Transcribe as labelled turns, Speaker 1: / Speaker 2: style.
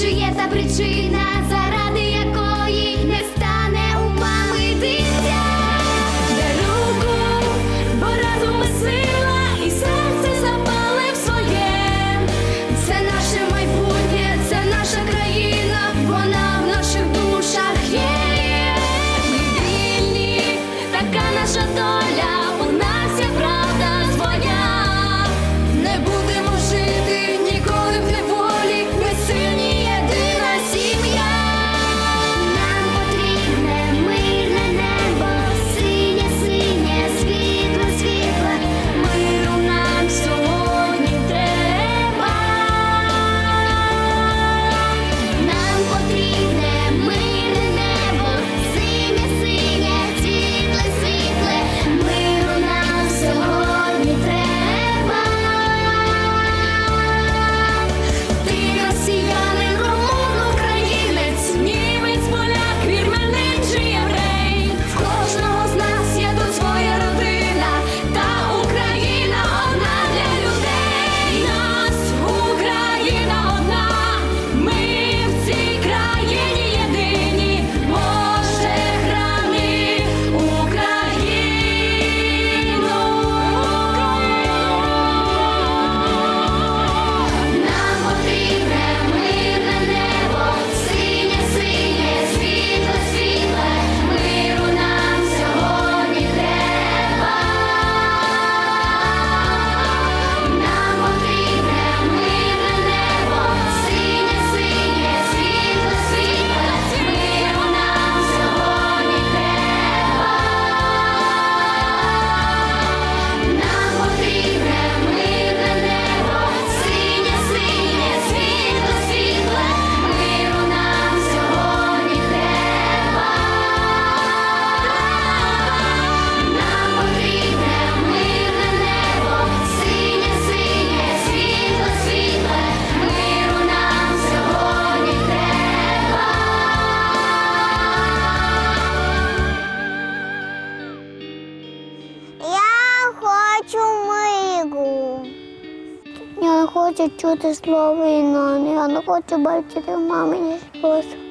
Speaker 1: Чи є та причина
Speaker 2: зараз. хочу чути слово війна, я не хочу бачити в мамині сльози.